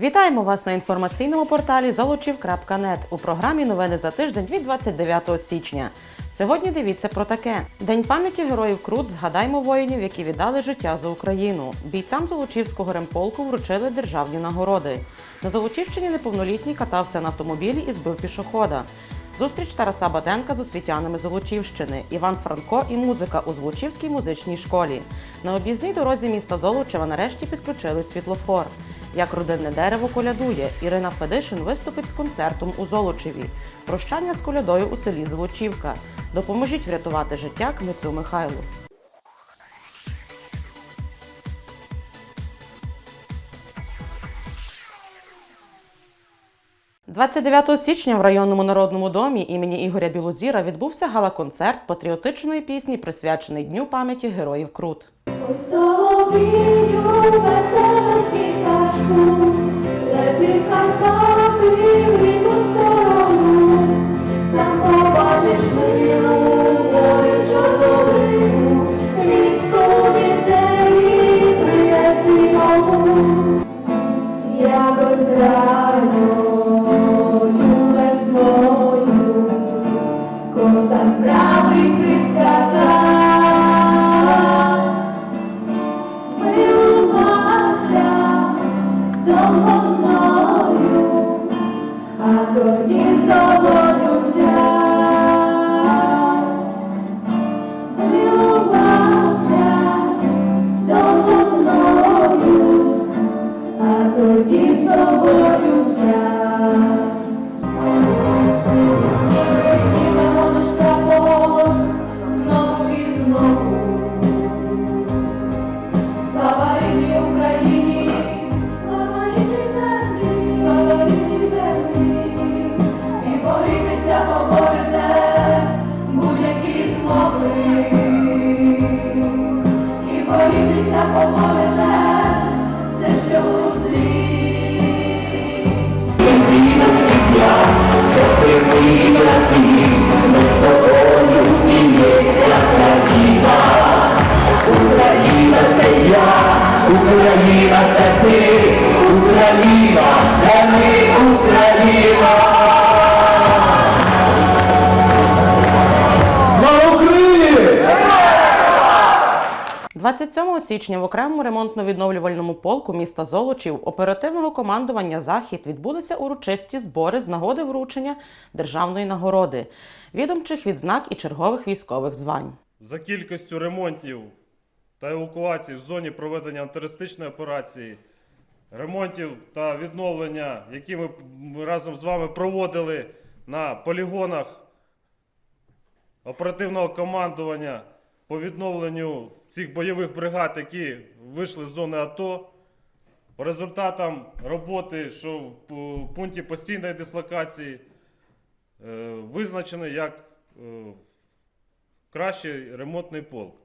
Вітаємо вас на інформаційному порталі золочів.нет у програмі Новини за тиждень від 29 січня. Сьогодні дивіться про таке: День пам'яті героїв Крут. Згадаймо воїнів, які віддали життя за Україну. Бійцям Золочівського ремполку вручили державні нагороди. На Золочівщині неповнолітній катався на автомобілі і збив пішохода. Зустріч Тараса Батенка з освітянами Золочівщини, Іван Франко і музика у Золочівській музичній школі. На об'їзній дорозі міста Золочева нарешті підключили світлофор. Як родинне дерево колядує, Ірина Федишин виступить з концертом у Золочеві. Прощання з колядою у селі Золочівка. Допоможіть врятувати життя Кмицю Михайлу. – 29 січня в районному народному домі імені Ігоря Білозіра відбувся гала-концерт патріотичної пісні, присвячений Дню пам'яті героїв Крут. Ой, соловію, веселий пташку, а тоді січня в окремому ремонтно-відновлювальному полку міста Золочів оперативного командування Захід відбулися урочисті збори з нагоди вручення державної нагороди, відомчих відзнак і чергових військових звань. за кількістю ремонтів та евакуацій в зоні проведення антитерористичної операції, ремонтів та відновлення, які ми разом з вами проводили на полігонах оперативного командування по відновленню цих бойових бригад, які вийшли з зони АТО. По результатам роботи, що в пункті постійної дислокації е, визначений як е, кращий ремонтний полк.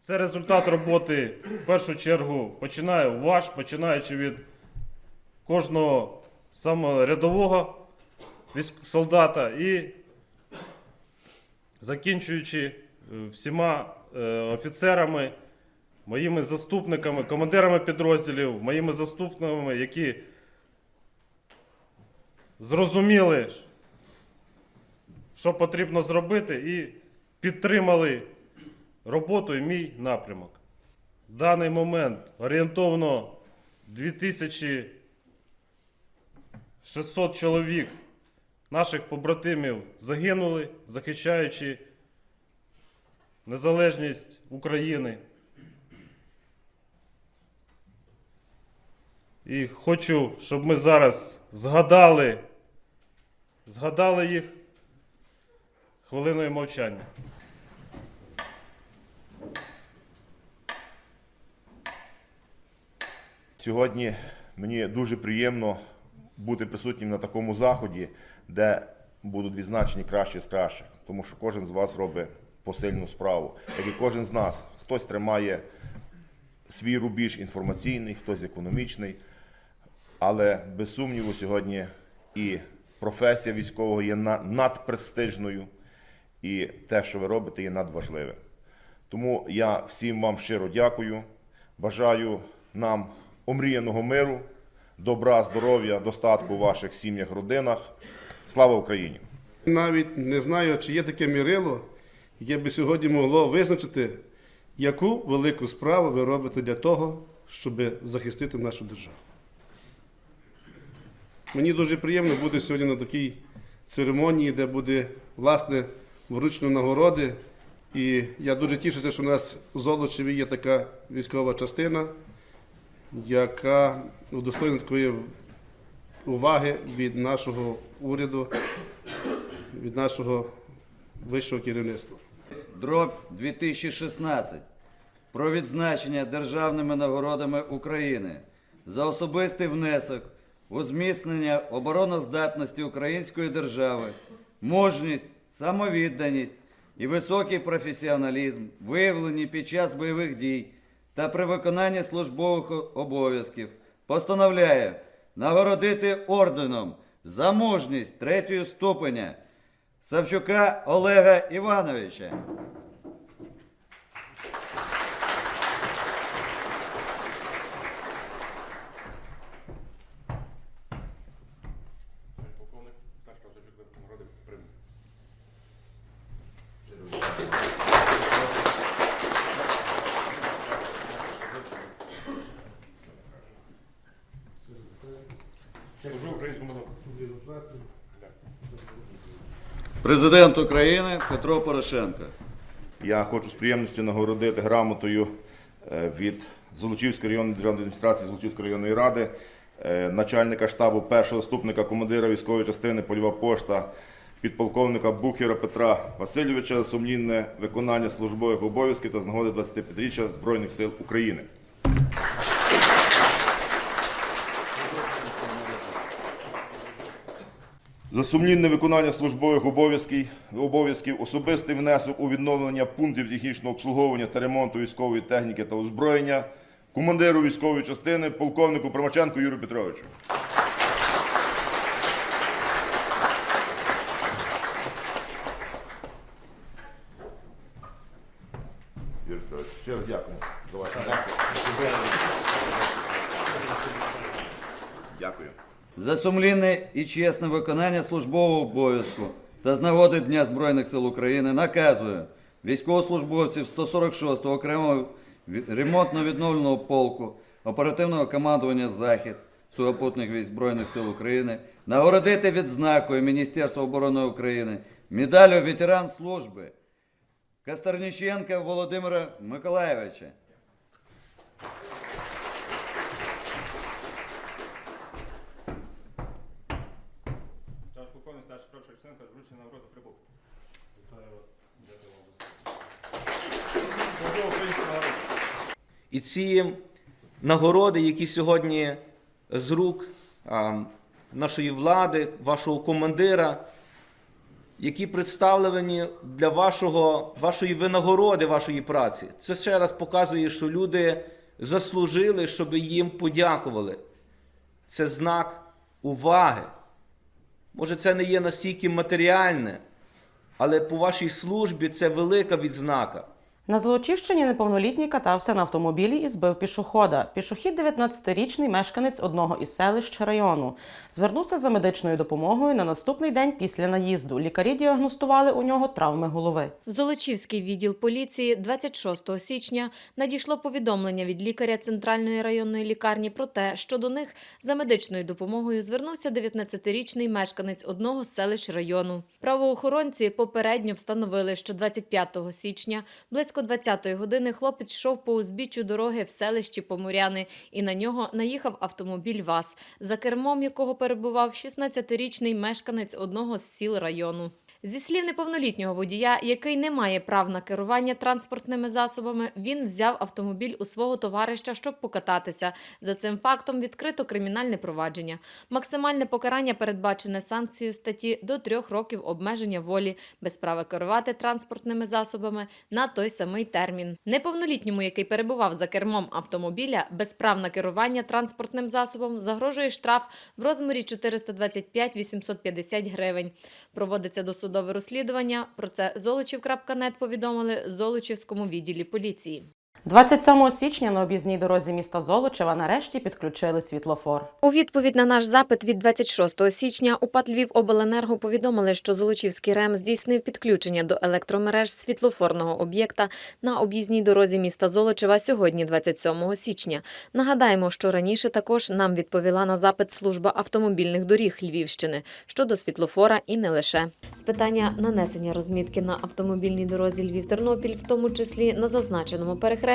Це результат роботи, в першу чергу, починає ваш, починаючи від кожного самого рядового солдата і закінчуючи е, всіма е, офіцерами, моїми заступниками, командирами підрозділів, моїми заступниками, які зрозуміли, що потрібно зробити, і підтримали роботу і мій напрямок. В даний момент орієнтовно 2600 чоловік наших побратимів загинули, захищаючи незалежність України. І хочу, щоб ми зараз згадали, згадали їх хвилиною мовчання. Сьогодні мені дуже приємно бути присутнім на такому заході, де будуть відзначені кращі з кращих, тому що кожен з вас робить посильну справу, як і кожен з нас. Хтось тримає свій рубіж інформаційний, хтось економічний, але без сумніву сьогодні і професія військового є надпрестижною, і те, що ви робите, є надважливе. Тому я всім вам щиро дякую. Бажаю нам омріяного миру, добра, здоров'я, достатку в ваших сім'ях, родинах. Слава Україні! Навіть не знаю, чи є таке мірило, яке би сьогодні могло визначити, яку велику справу ви робите для того, щоб захистити нашу державу. Мені дуже приємно бути сьогодні на такій церемонії, де буде власне вручно нагороди. І я дуже тішуся, що у нас в Золочеві є така військова частина, яка удостоєна такої уваги від нашого уряду, від нашого вищого керівництва. дроб 2016 про відзначення державними нагородами України за особистий внесок у зміцнення обороноздатності української держави, мужність, самовідданість і високий професіоналізм, виявлені під час бойових дій та при виконанні службових обов'язків, постановляє нагородити орденом за мужність третього ступеня Савчука Олега Івановича. Президент України Петро Порошенко. Я хочу з приємністю нагородити грамотою е, від Золочівської районної державної адміністрації Золочівської районної ради, е, начальника штабу першого заступника командира військової частини Польова пошта, підполковника Бухера Петра Васильовича сумнівне виконання службових обов'язків та з нагоди 25-річчя Збройних сил України. За сумнівне виконання службових обов'язків, обов'язків, особистий внесок у відновлення пунктів технічного обслуговування та ремонту військової техніки та озброєння, командиру військової частини, полковнику Примаченку Юрію Петровичу. Юрій Петрович, щиро дякую за ваш внесок. Дякую. За сумлінне і чесне виконання службового обов'язку та з нагоди Дня Збройних сил України наказую військовослужбовців 146-го окремого ремонтно-відновленого полку оперативного командування Захід сухопутних військ Збройних сил України нагородити відзнакою Міністерства оборони України медаллю ветеран служби Кастерніченка Володимира Миколаєвича. І ці нагороди, які сьогодні з рук нашої влади, вашого командира, які представлені для вашого, вашої винагороди, вашої праці, це ще раз показує, що люди заслужили, щоб їм подякували. Це знак уваги. Може, це не є настільки матеріальне, але по вашій службі це велика відзнака. На Золочівщині неповнолітній катався на автомобілі і збив пішохода. Пішохід 19-річний мешканець одного із селищ району. Звернувся за медичною допомогою на наступний день після наїзду. Лікарі діагностували у нього травми голови. В Золочівський відділ поліції 26 січня надійшло повідомлення від лікаря Центральної районної лікарні про те, що до них за медичною допомогою звернувся 19-річний мешканець одного з селищ району. Правоохоронці попередньо встановили, що 25 січня близько 20-ї години хлопець йшов по узбіччю дороги в селищі Поморяни і на нього наїхав автомобіль ВАЗ, за кермом якого перебував 16-річний мешканець одного з сіл району. Зі слів неповнолітнього водія, який не має прав на керування транспортними засобами, він взяв автомобіль у свого товариша, щоб покататися. За цим фактом відкрито кримінальне провадження. Максимальне покарання передбачене санкцією статті до трьох років обмеження волі без права керувати транспортними засобами на той самий термін. Неповнолітньому, який перебував за кермом автомобіля, без прав на керування транспортним засобом, загрожує штраф в розмірі 425-850 гривень. Проводиться досудове розслідування. Про це Золочів.нет повідомили Золочівському відділі поліції. 27 січня на об'їзній дорозі міста Золочева нарешті підключили світлофор. У відповідь на наш запит від 26 січня УПАД Львівобленерго повідомили, що Золочівський РЕМ здійснив підключення до електромереж світлофорного об'єкта на об'їзній дорозі міста Золочева сьогодні, 27 січня. Нагадаємо, що раніше також нам відповіла на запит служба автомобільних доріг Львівщини щодо світлофора і не лише. З питання нанесення розмітки на автомобільній дорозі Львів-Тернопіль, в тому числі на зазначеному перехресті,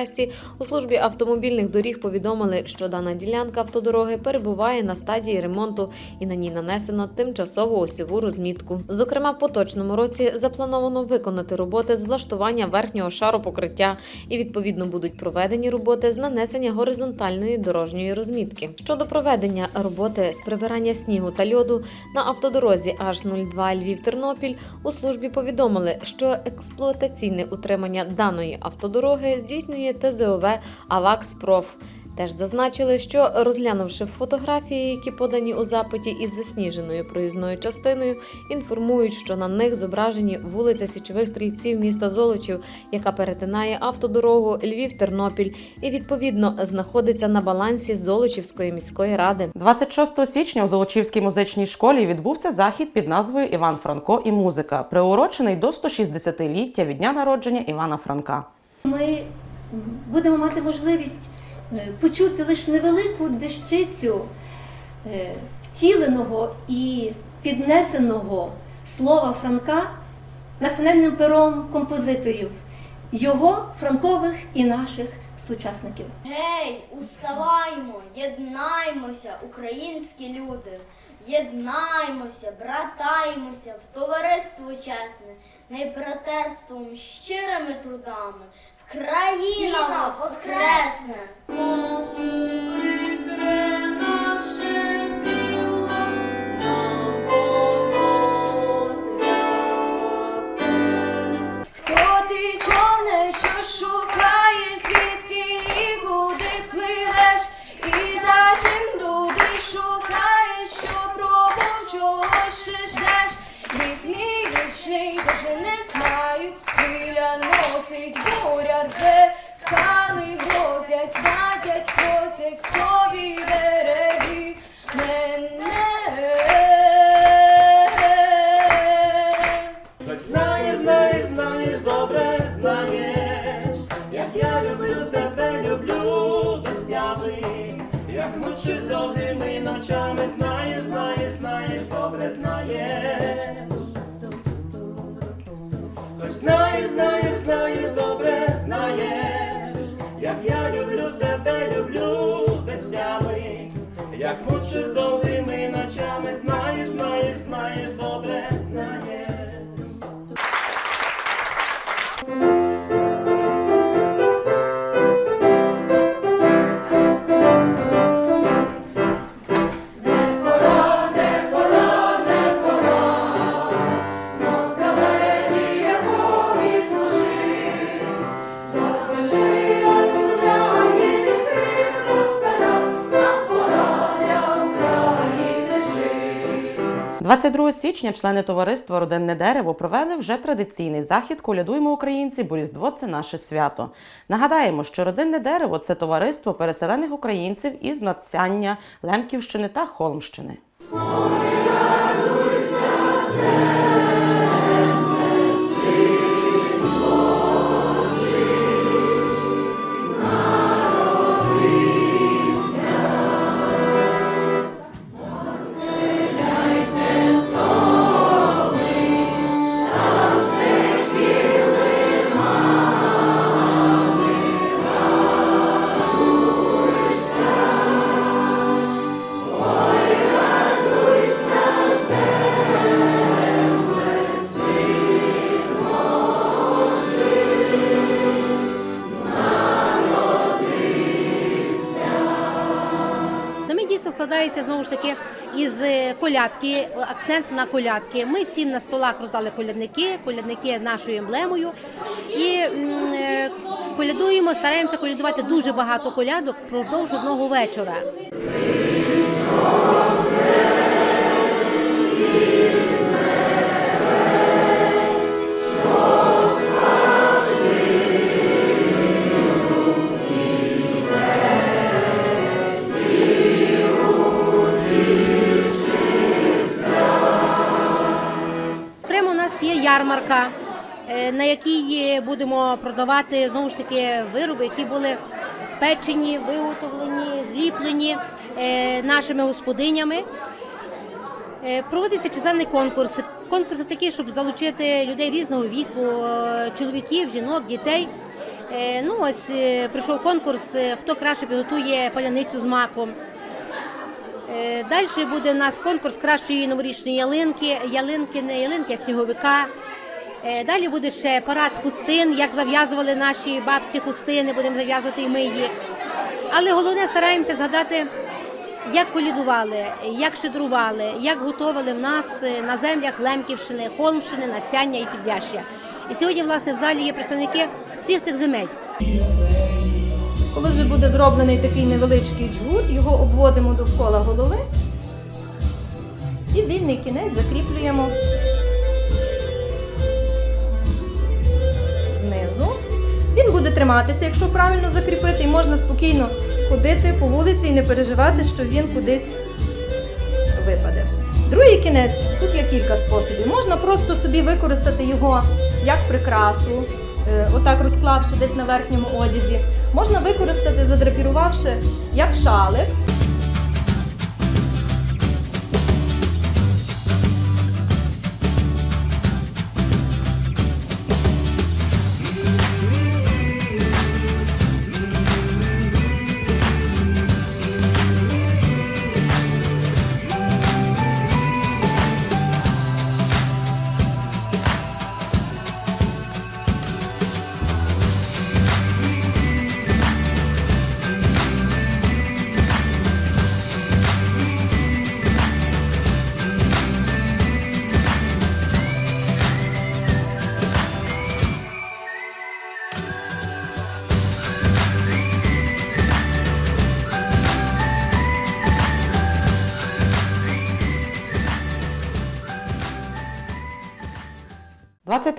у службі автомобільних доріг повідомили, що дана ділянка автодороги перебуває на стадії ремонту і на ній нанесено тимчасову осьову розмітку. Зокрема, в поточному році заплановано виконати роботи з влаштування верхнього шару покриття і відповідно будуть проведені роботи з нанесення горизонтальної дорожньої розмітки. Щодо проведення роботи з прибирання снігу та льоду на автодорозі H02 Львів-Тернопіль у службі повідомили, що експлуатаційне утримання даної автодороги здійснює ТЗОВ «Авакспроф». Теж зазначили, що розглянувши фотографії, які подані у запиті із засніженою проїзною частиною, інформують, що на них зображені вулиця Січових стрільців міста Золочів, яка перетинає автодорогу Львів-Тернопіль і відповідно знаходиться на балансі Золочівської міської ради. 26 січня у Золочівській музичній школі відбувся захід під назвою Іван Франко і музика, приурочений до 160-ліття від дня народження Івана Франка. Ми будемо мати можливість е, почути лише невелику дещицю е, втіленого і піднесеного слова Франка натхненним пером композиторів, його франкових і наших сучасників. Гей, уставаймо, єднаймося, українські люди, єднаймося, братаймося в товариство чесне, не братерством, щирими трудами. Країна воскресне! Хто ve як мучиш 22 січня члени товариства Родинне дерево провели вже традиційний захід Колядуємо українці, бо Різдво це наше свято. Нагадаємо, що родинне дерево це товариство переселених українців із Надцяння, Лемківщини та Холмщини. Складається знову ж таки із е, колядки, акцент на колядки. Ми всім на столах роздали колядники, колядники нашою емблемою. І е, колядуємо, стараємося колядувати дуже багато колядок впродовж одного вечора. Ярмарка, е, на якій будемо продавати знову ж таки вироби, які були спечені, виготовлені, зліплені е, нашими господинями. Е, Проводиться чисельний конкурс. Конкурси такі, щоб залучити людей різного віку, чоловіків, жінок, дітей. Ну ось прийшов конкурс, хто краще підготує паляницю з маком. Далі буде у нас конкурс кращої новорічної ялинки, ялинки не ялинки, а сніговика. Е, Далі буде ще парад хустин, як зав'язували наші бабці хустини, будемо зав'язувати і ми їх. Але головне стараємося згадати, як колідували, як щедрували, як готували в нас е, на землях Лемківщини, Холмщини, Нацяння і Підлящя. І сьогодні, власне, в залі є представники всіх цих земель. Коли вже буде зроблений такий невеличкий джгут, його обводимо довкола голови і вільний кінець закріплюємо знизу. Він буде триматися, якщо правильно закріпити, і можна спокійно ходити по вулиці і не переживати, що він кудись випаде. Другий кінець, тут є кілька способів. Можна просто собі використати його як прикрасу, отак розклавши десь на верхньому одязі. Можна використати, задрапірувавши як шалик. –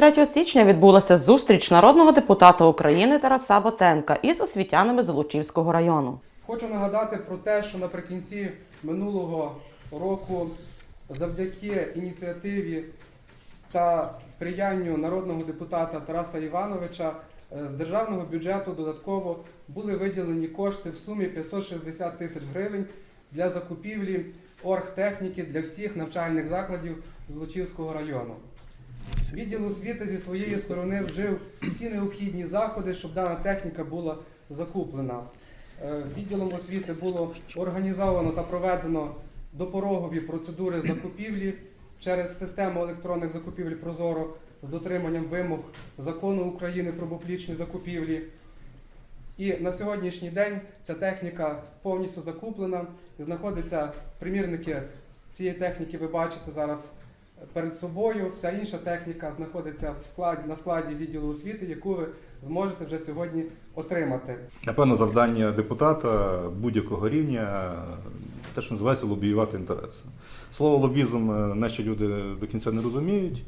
23 січня відбулася зустріч народного депутата України Тараса Ботенка із освітянами Золочівського району. Хочу нагадати про те, що наприкінці минулого року, завдяки ініціативі та сприянню народного депутата Тараса Івановича е, з державного бюджету додатково були виділені кошти в сумі 560 тисяч гривень для закупівлі оргтехніки для всіх навчальних закладів Злочівського району. Відділ освіти зі своєї сторони вжив всі необхідні заходи, щоб дана техніка була закуплена. Е, Відділом освіти було організовано та проведено допорогові процедури закупівлі через систему електронних закупівель Прозоро з дотриманням вимог закону України про публічні закупівлі. І на сьогоднішній день ця техніка повністю закуплена і знаходиться примірники цієї техніки. Ви бачите зараз перед собою. Вся інша техніка знаходиться в складі на складі відділу освіти, яку ви зможете вже сьогодні отримати. Напевно, завдання депутата будь-якого рівня те, що називається лобіювати інтереси. Слово лобізм е, наші люди до кінця не розуміють.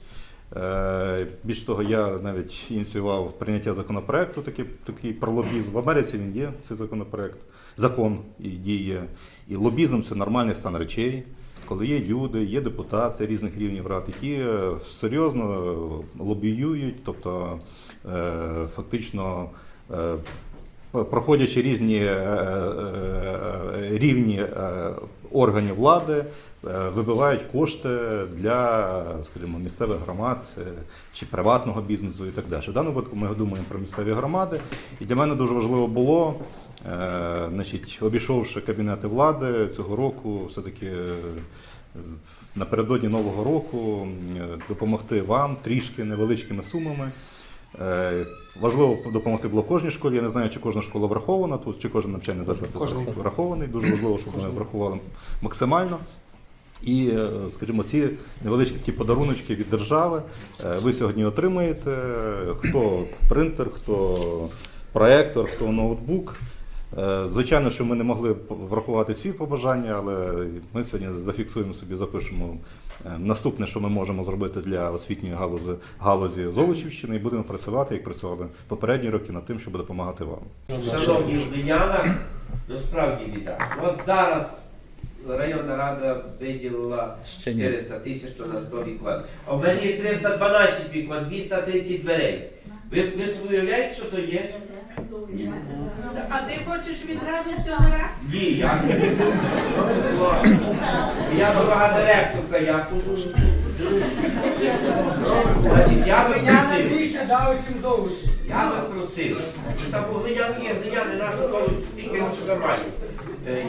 Е, Більш того, я навіть ініціював прийняття законопроекту такий, такий про лобізм. В Америці він є, цей законопроект, закон і діє. І лобізм це нормальний стан речей. Коли є люди, є депутати різних рівнів рад, які е, серйозно лобіюють, тобто е, фактично е, проходячи різні е, е, рівні е, органів влади, е, вибивають кошти для, скажімо, місцевих громад е, чи приватного бізнесу і так далі. В даному випадку ми думаємо про місцеві громади, і для мене дуже важливо було. Е, Значить, обійшовши кабінети влади цього року, все-таки е, напередодні Нового року е, допомогти вам трішки невеличкими сумами. Важливо допомогти було кожній школі. Я не знаю, чи кожна школа врахована тут, чи кожен навчальний заклад врахований. Дуже важливо, щоб вони врахували максимально. І, скажімо, ці невеличкі такі подаруночки від держави ви сьогодні отримаєте. Хто принтер, хто проектор, хто ноутбук. Е, Звичайно, що ми не могли врахувати всі побажання, але ми сьогодні зафіксуємо собі, запишемо е, наступне, що ми можемо зробити для освітньої галузі, галузі Золочівщини, і будемо працювати, як працювали попередні роки, над тим, щоб допомагати вам. Шановні Жденяна, то справді біда. От зараз районна рада виділила 400 тисяч на 100 вікон. А в мене є 312 вікон, 230 дверей. Ви, ви уявляєте, що то є? А ти хочеш відразу все на раз? Ні, я не Я дорога директорка, я Значить, я би просив. більше дали, чим золото. Я би просив. Там у глиняни є, глиняни нашу школу тільки не замає.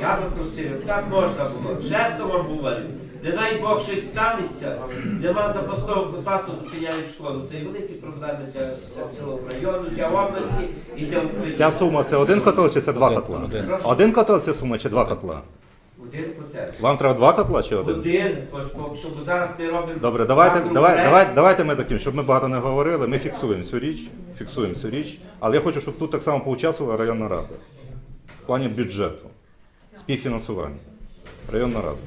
Я би просив, так можна було. Чесно вам говорю. Не дай Бог щось станеться, нема запасного контакту, зупиняють школу. Це і великі проблеми для, для цілого району, для області і для України. Ця сума це один котел чи це два котла? Один котел це сума чи два котла? Один котел. Вам треба два котла чи один? Один, щоб зараз ми робимо. Добре, давайте, два давай, давай, давайте ми таким, щоб ми багато не говорили. Ми фіксуємо цю річ, фіксуємо цю річ. Але я хочу, щоб тут так само поучаствувала районна рада в плані бюджету, співфінансування. Районна рада.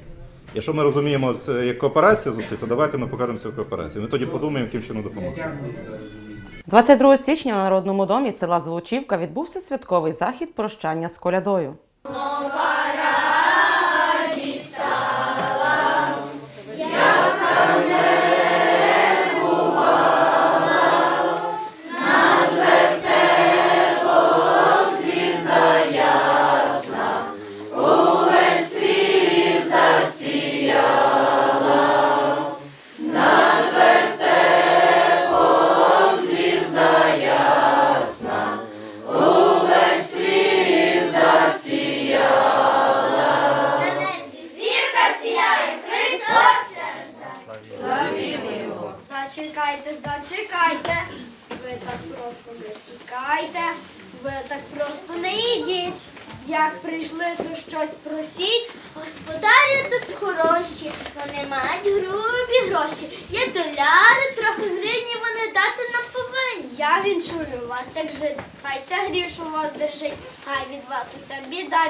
Якщо ми розуміємо це як кооперація зусиль, то давайте ми покажемо це кооперацію. Ми тоді подумаємо, яким чином допомогти. Дякую за розуміння. 22 січня в Народному домі села Звучівка відбувся святковий захід прощання з колядою.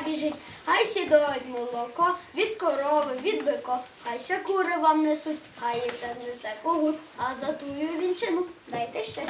Біжить. Хай сідоють молоко від корови, від бико, хай ся кури вам несуть, хай яйця несе когут, а за тую вінчину дайте щось.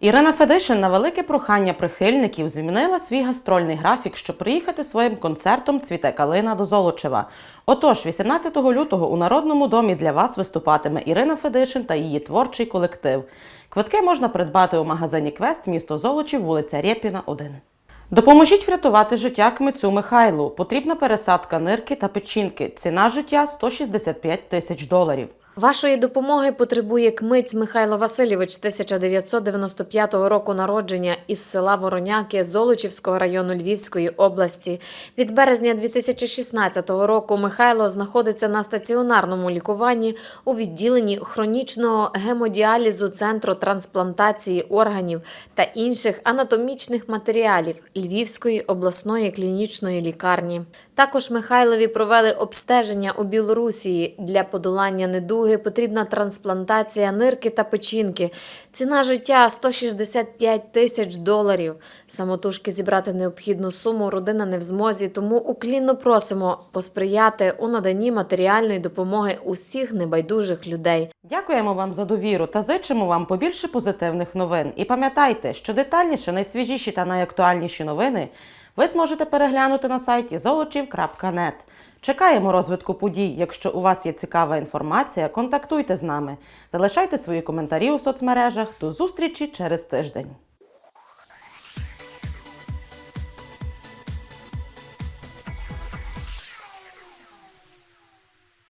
Ірина Федишин на велике прохання прихильників змінила свій гастрольний графік, щоб приїхати своїм концертом Цвіте калина до Золочева. Отож, 18 лютого у Народному домі для вас виступатиме Ірина Федишин та її творчий колектив. Квитки можна придбати у магазині Квест, місто Золочів, вулиця Рєпіна, 1. Допоможіть врятувати життя кмицю Михайлу. Потрібна пересадка нирки та печінки. Ціна життя 165 тисяч доларів. Вашої допомоги потребує кмиць Михайло Васильович 1995 року народження із села Вороняки Золочівського району Львівської області. Від березня 2016 року Михайло знаходиться на стаціонарному лікуванні у відділенні хронічного гемодіалізу Центру трансплантації органів та інших анатомічних матеріалів Львівської обласної клінічної лікарні. Також Михайлові провели обстеження у Білорусії для подолання недуги. Потрібна трансплантація нирки та печінки. Ціна життя 165 тисяч доларів. Самотужки зібрати необхідну суму родина не в змозі, тому уклінно просимо посприяти у наданні матеріальної допомоги усіх небайдужих людей. Дякуємо вам за довіру та зичимо вам побільше позитивних новин. І пам'ятайте, що детальніше, найсвіжіші та найактуальніші новини ви зможете переглянути на сайті золочів.нет. Чекаємо розвитку подій. Якщо у вас є цікава інформація, контактуйте з нами. Залишайте свої коментарі у соцмережах. До зустрічі через тиждень.